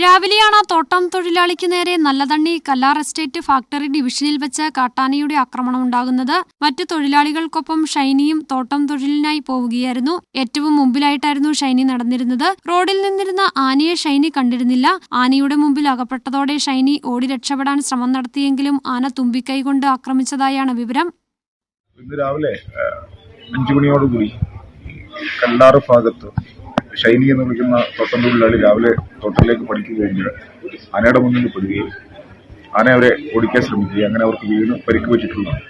രാവിലെയാണ് തോട്ടം തൊഴിലാളിക്ക് നേരെ നല്ലതണ്ണി കല്ലാർ എസ്റ്റേറ്റ് ഫാക്ടറി ഡിവിഷനിൽ വെച്ച് കാട്ടാനയുടെ ആക്രമണം ഉണ്ടാകുന്നത്. മറ്റു തൊഴിലാളികൾക്കൊപ്പം ഷൈനിയും തോട്ടം തൊഴിലിനായി പോവുകയായിരുന്നു. ഏറ്റവും മുമ്പിലായിട്ടായിരുന്നു ഷൈനി നടന്നിരുന്നത്. റോഡിൽ നിന്നിരുന്ന ആനയെ ഷൈനി കണ്ടിരുന്നില്ല. ആനയുടെ മുമ്പിൽ അകപ്പെട്ടതോടെ ഷൈനി ഓടി രക്ഷപ്പെടാൻ ശ്രമം നടത്തിയെങ്കിലും ആന തുമ്പിക്കൈ കൊണ്ട് ആക്രമിച്ചതായാണ് വിവരം. ഇന്ന് രാവിലെ അഞ്ചു മണിയോടുകൂടി കല്ലാറ് ഭാഗത്ത് ഷൈനി എന്ന് വിളിക്കുന്ന തോട്ടം തൊഴിലാളി രാവിലെ തോട്ടത്തിലേക്ക് പഠിക്കുക കഴിഞ്ഞ് ആനയുടെ മുന്നിൽ പെടുകയും ആന അവരെ ഓടിക്കാൻ ശ്രമിക്കുകയും അങ്ങനെ അവർക്ക് വീണ് പരിക്ക് പറ്റിയിട്ടുള്ളതാണ്.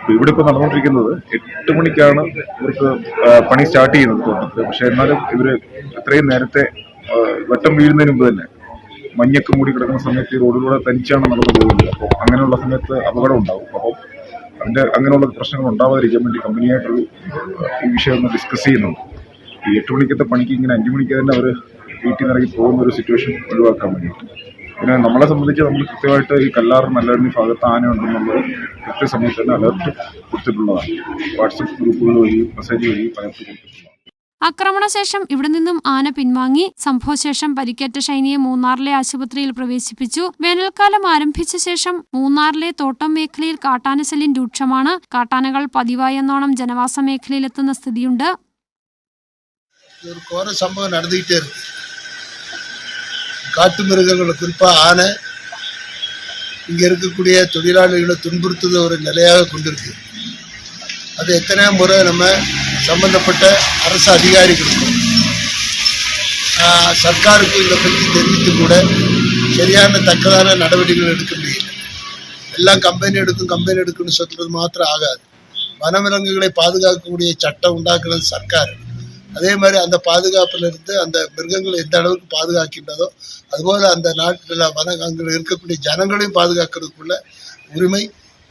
അപ്പൊ ഇവിടെ ഇപ്പോൾ നടന്നുകൊണ്ടിരിക്കുന്നത് എട്ട് മണിക്കാണ് ഇവർക്ക് പണി സ്റ്റാർട്ട് ചെയ്യുന്നത് തോട്ടത്തിൽ പക്ഷെ എന്നാലും ഇവർ എത്രയും നേരത്തെ വെട്ടം വീഴുന്നതിന് മുമ്പ് തന്നെ മഞ്ഞൊക്കെ മൂടി കിടക്കുന്ന സമയത്ത് ഈ റോഡിലൂടെ തനിച്ചാണ് നടന്നു പോകുന്നത്. അപ്പോൾ അങ്ങനെയുള്ള സമയത്ത് അപകടം ഉണ്ടാവും. അപ്പോൾ അതിന്റെ അങ്ങനെയുള്ള പ്രശ്നങ്ങൾ ഉണ്ടാവാതിരിക്കാൻ വേണ്ടി കമ്പനിയായിട്ടൊരു ഈ വിഷയം ഒന്ന് ഡിസ്കസ് ചെയ്യുന്നുണ്ട്. ഈ എട്ട് മണിക്കത്തെ പണിക്ക് ഇങ്ങനെ അഞ്ച് മണിക്ക് തന്നെ അവർ വീട്ടിൽ നിന്ന് ഇറങ്ങി പോകുന്ന ഒരു സിറ്റുവേഷൻ ഒഴിവാക്കാൻ വേണ്ടിയിട്ട്. പിന്നെ നമ്മളെ സംബന്ധിച്ച് നമ്മൾ കൃത്യമായിട്ട് ഈ കല്ലാർ നല്ലൊരു ഭാഗത്ത് ആന ഉണ്ടെന്നുള്ളത് കൃത്യസമയത്ത് തന്നെ അലർട്ട് കൊടുത്തിട്ടുള്ളതാണ്. വാട്സപ്പ് ഗ്രൂപ്പുകൾ വഴി മെസ്സേജ് വഴി കൊടുത്തിട്ടുള്ളതാണ്. ആക്രമണശേഷം ഇവിടെ നിന്നും ആന പിൻവാങ്ങി സംഭവശേഷം പരിക്കേറ്റ ഷൈനിയെ മൂന്നാറിലെ ആശുപത്രിയിൽ പ്രവേശിപ്പിച്ചു. വേനൽക്കാലം ആരംഭിച്ച ശേഷം മൂന്നാറിലെ തോട്ടം മേഖലയിൽ കാട്ടാനശല്യം രൂക്ഷമാണ്. കാട്ടാനകൾ പതിവായെന്നോണം ജനവാസ മേഖലയിലെത്തുന്ന സ്ഥിതിയുണ്ട്. ஒரு கோர சம்பவம் நடந்துக்கிட்டே இருக்கு. காட்டு மிருகங்களை குறிப்பாக ஆனை இங்கே இருக்கக்கூடிய தொழிலாளிகளை துன்புறுத்துத ஒரு நிலையாக கொண்டிருக்கு. அது எத்தனையோ முறை நம்ம சம்பந்தப்பட்ட அரசு அதிகாரிகளுக்கும் ஆஹ், சர்க்காருக்கும் இதை பற்றி தெரிவித்து கூட சரியான தக்கதான நடவடிக்கைகள் எடுக்க முடியல. எல்லாம் கம்பெனி எடுக்கும் கம்பெனி எடுக்கும்னு சொல்றது மாத்திரம் ஆகாது. வனவிலங்குகளை பாதுகாக்கக்கூடிய சட்டம் உண்டாக்குறது சர்க்கார். அதே மாதிரி அந்த பாதுகாப்புல இருந்து அந்த மிருகங்களை எந்த அளவுக்கு பாதுகாக்கின்றதோ அதுபோல அந்த நாட்டில் வன அங்கே இருக்கக்கூடிய ஜனங்களையும் பாதுகாக்கிறதுக்குள்ள உரிமை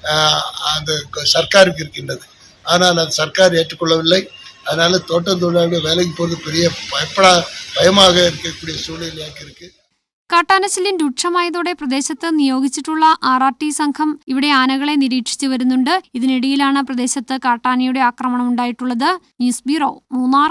ஆஹ், அந்த க- சர்க்காருக்கு இருக்கின்றது ஆனால் அது சர்க்கார் ஏற்றுக்கொள்ளவில்லை அதனால தோட்டம் தொழிலாளர்கள் வேலைக்கு போகிறது பெரிய பயப்படா பயமாக இருக்கக்கூடிய சூழ்நிலையாக்கி இருக்கு കാട്ടാനശല്യം രൂക്ഷമായതോടെ പ്രദേശത്ത് നിയോഗിച്ചിട്ടുള്ള ആർ ആർ ടി സംഘം ഇവിടെ ആനകളെ നിരീക്ഷിച്ചു വരുന്നുണ്ട് ഇതിനിടയിലാണ് പ്രദേശത്ത് കാട്ടാനയുടെ ആക്രമണം ഉണ്ടായിട്ടുള്ളത് ന്യൂസ് ബ്യൂറോ മൂന്നാർ